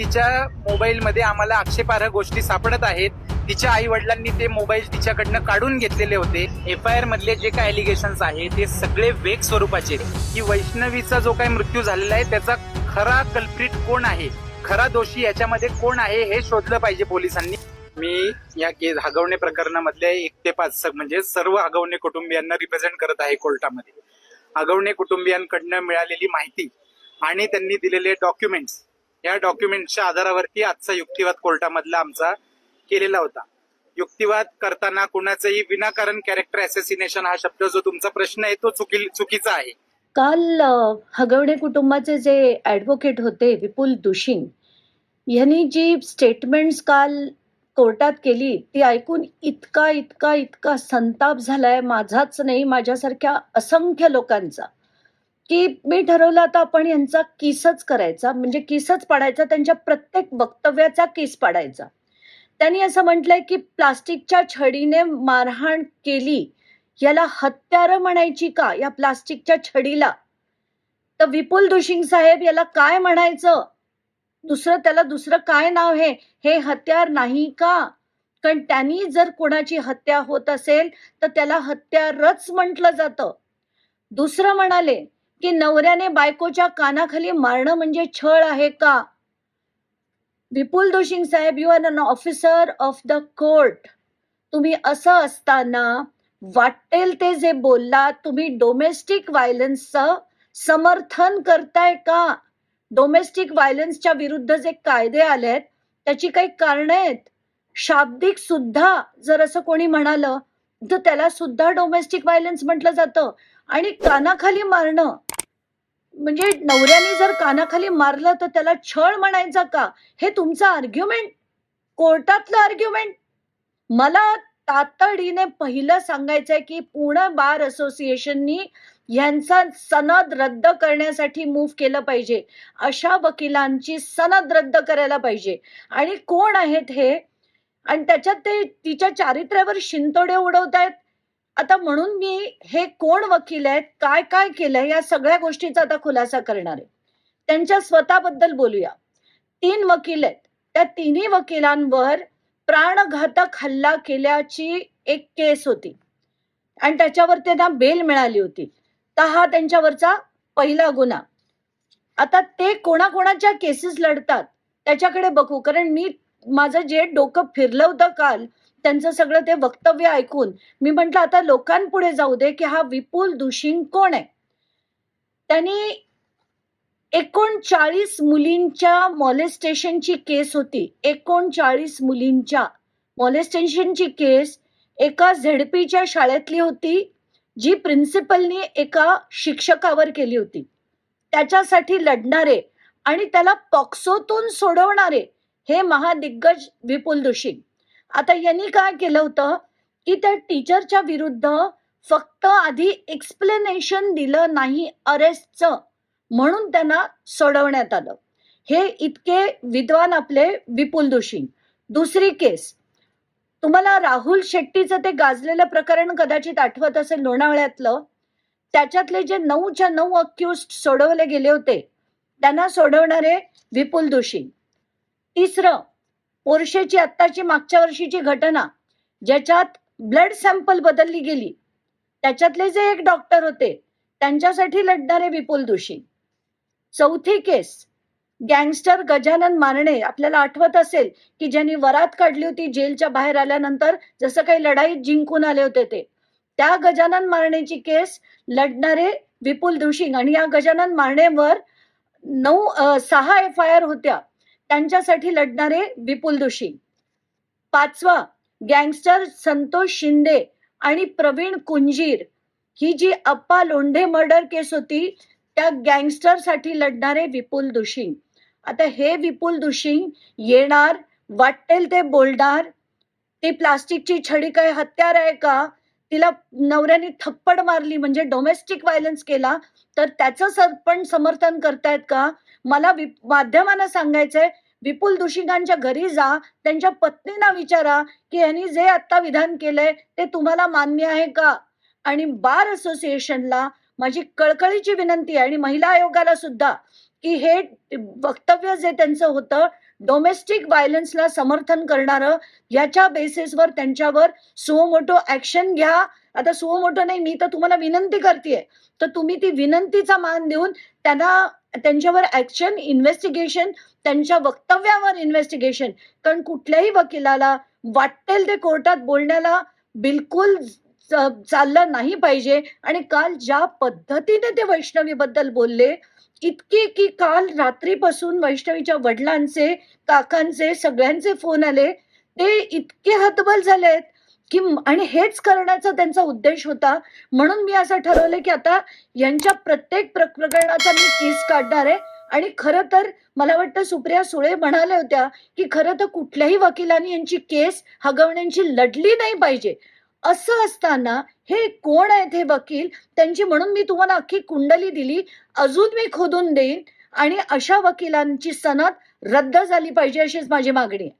तिच्या मोबाईलमध्ये आम्हाला आक्षेपार्ह गोष्टी सापडत आहेत. तिच्या आई वडिलांनी ते मोबाईल तिच्याकडनं काढून घेतलेले होते. एफ आय आर मधले जे काय एलिगेशन्स आहे ते सगळे वेग स्वरूपाचे. की वैष्णवीचा जो काही मृत्यू झालेला आहे त्याचा खरा कल्प्रिट कोण आहे? खरा दोषी याच्यामध्ये कोण आहे हे शोधलं पाहिजे पोलिसांनी. मी या केस हगवणे प्रकरणामधल्या एक ते पाच स- म्हणजे सर्व हगवणे कुटुंबियांना रिप्रेझेंट करत आहे कोर्टामध्ये. हगवणे कुटुंबियांकडनं मिळालेली माहिती आणि त्यांनी दिलेले डॉक्युमेंट्स या डॉक्युमेंटच्या आधारावरती आजचा युक्तिवाद कोर्टामधला आमचा केलेला होता. युक्तिवाद करताना कुणाचंही विनाकारण कॅरेक्टर असॅसिनेशन हा शब्द जो तुमचा प्रश्न आहे तो चुकी चुकीचा आहे. काल हगवणे कुटुंबाचे जे ऍडव्होकेट होते विपुल दुशिंग यांनी जी स्टेटमेंट्स काल कोर्टात केली ती ऐकून इतका इतका इतका संताप झालाय माझाच नाही माझ्यासारख्या असंख्य लोकांचा. की मी ठरवलं आता आपण यांचा किसच करायचा म्हणजे किसच पाडायचा त्यांच्या प्रत्येक वक्तव्याचा किस पाडायचा. त्यांनी असं म्हटलंय की प्लास्टिकच्या छडीने मारहाण केली याला हत्यार म्हणायची का या प्लास्टिकच्या छडीला? तर विपुल दुशिंग साहेब याला काय म्हणायचं? दुसरं त्याला दुसरं काय नाव हे हे हत्यार नाही का? कारण त्यांनी जर कोणाची हत्या होत असेल तर त्याला हत्यारच म्हटलं जातं. दुसरं म्हणाले की नवऱ्याने बायकोच्या कानाखाली मारणं म्हणजे छळ आहे का? विपुल दोशिंग साहेब you are an officer of the court तुम्ही असं असताना वाटेल ते जे बोलला तुम्ही डोमेस्टिक व्हायलन्सचं समर्थन करताय का? डोमेस्टिक व्हायलन्सच्या विरुद्ध जे कायदे आलेत त्याची काही कारण आहेत? शाब्दिक सुद्धा जर असं कोणी म्हणालं तर त्याला सुद्धा डोमेस्टिक व्हायलन्स म्हटलं जातं. आणि कानाखाली मारणं म्हणजे नवऱ्याने जर कानाखाली मारलं तर त्याला छळ म्हणायचा का? हे तुमचं आर्ग्युमेंट कोर्टातलं आर्ग्युमेंट मला तातडीने पहिलं सांगायचंय की पुणे बार असोसिएशननी यांचा सनद रद्द करण्यासाठी मूव्ह केलं पाहिजे. अशा वकिलांची सनद रद्द करायला पाहिजे. आणि कोण आहेत हे? आणि त्याच्यात ते तिच्या चारित्र्यावर शिंतोडे उडवतायत. आता म्हणून मी हे कोण वकील आहेत काय काय केलंय या सगळ्या गोष्टीचा आता खुलासा करणार आहे. त्यांच्या स्वतःबद्दल बोलूया. तीन वकील आहेत. त्या तिन्ही वकिलांवर प्राणघातक हल्ला केल्याची एक केस होती. आणि त्याच्यावर त्यांना बेल मिळाली होती. तर हा त्यांच्यावरचा पहिला गुन्हा. आता ते कोणाकोणाच्या केसेस लढतात त्याच्याकडे बघू. कारण मी माझं जे डोकं फिरलं होतं काल त्यांचं सगळं ते वक्तव्य ऐकून मी म्हंटल आता लोकांपुढे जाऊ दे की हा विपुल दुशिंग कोण आहे? त्यांनी एकोणचाळीस मुलींच्या मॉलेस्टेशनची केस होती. एकोणचाळीस मुलींच्या मॉलेस्टेशनची केस एका झेडपीच्या शाळेतली होती जी प्रिन्सिपलनी एका शिक्षकावर केली होती. त्याच्यासाठी लढणारे आणि त्याला पॉक्सोतून सोडवणारे हे महादिग्गज विपुल दोषी आता यांनी काय केलं होतं? की त्या टीचरच्या विरुद्ध फक्त आधी एक्सप्लेनेशन दिलं नाही अरेस्टचं म्हणून त्यांना सोडवण्यात आलं. हे इतके विद्वान आपले विपुल दोषी दुसरी केस तुम्हाला राहुल शेट्टीचं ते गाजलेलं प्रकरण कदाचित आठवत असेल लोणावळ्यातलं. त्याच्यातले जे नऊच्या नऊ अक्युस्ट सोडवले गेले होते त्यांना सोडवणारे विपुल दोषी तिसरं पोर्शेची आत्ताची मागच्या वर्षीची घटना ज्याच्यात ब्लड सॅम्पल बदलली गेली. त्याच्यातले जे एक डॉक्टर होते त्यांच्यासाठी लढणारे विपुल दोषी. चौथी केस गँगस्टर गजानन मारणे. आपल्याला आठवत असेल की ज्यांनी वरात काढली होती जेलच्या बाहेर आल्यानंतर जसं काही लढाईत जिंकून आले होते ते. त्या गजानन मारणेची केस लढणारे विपुल दोषी. आणि या गजानन मारणेवर नऊ सहा एफ आय आर होत्या. त्यांच्यासाठी लढणारे विपुल दोषी. पाचवा गँगस्टर संतोष शिंदे आणि प्रवीण कुंजीर ही जी अप्पा लोंढे मर्डर केस होती त्या गँगस्टरसाठी लढणारे विपुल दुशिंग आता हे विपुल दुशिंग येणार वाटेल ते बोलणार ती प्लास्टिकची छडी काय हत्यार आहे का? तिला नवऱ्याने थप्पड मारली म्हणजे डोमेस्टिक व्हायलन्स केला. तर त्याचं पण समर्थन करतायत का? मला वि- माध्यमांना सांगायचंय विपुल दुशिंगांच्या घरी जा त्यांच्या पत्नीना विचारा की यांनी जे आता विधान केलंय ते तुम्हाला मान्य आहे का? आणि बार असोसिएशनला माझी कळकळीची विनंती आहे आणि महिला आयोगाला सुद्धा की हे वक्तव्य जे त्यांचं होतं डोमेस्टिक व्हायलन्सला समर्थन करणारं याच्या बेसिसवर त्यांच्यावर सुओ ऍक्शन घ्या. आता सुओ नाही मी तर तुम्हाला विनंती करते तर तुम्ही ती विनंतीचा मान देऊन त्यांना त्यांच्यावर ऍक्शन इन्व्हेस्टिगेशन त्यांच्या वक्तव्यावर इन्व्हेस्टिगेशन कारण कुठल्याही वकिलाला वाटेल ते कोर्टात बोलण्याला बिलकुल चाललं नाही पाहिजे. आणि काल ज्या पद्धतीने ते वैष्णवीबद्दल बोलले इतके की काल रात्रीपासून वैष्णवीच्या वडिलांचे काकांचे सगळ्यांचे फोन आले. ते इतके हतबल झालेत की आणि हेच करण्याचा त्यांचा उद्देश होता. म्हणून मी असं ठरवलं की आता यांच्या प्रत्येक प्रकरणाचा मी केस काढणार आहे. आणि खरं तर मला वाटतं सुप्रिया सुळे म्हणाल्या होत्या की खरं तर कुठल्याही वकिलांनी यांची केस हगवण्यांची लढली नाही पाहिजे. असं असताना हे कोण आहेत हे वकील? त्यांची म्हणून मी तुम्हाला अख्खी कुंडली दिली. अजून मी खोदून देईन आणि अशा वकिलांची सनद रद्द झाली पाहिजे अशीच माझी मागणी आहे.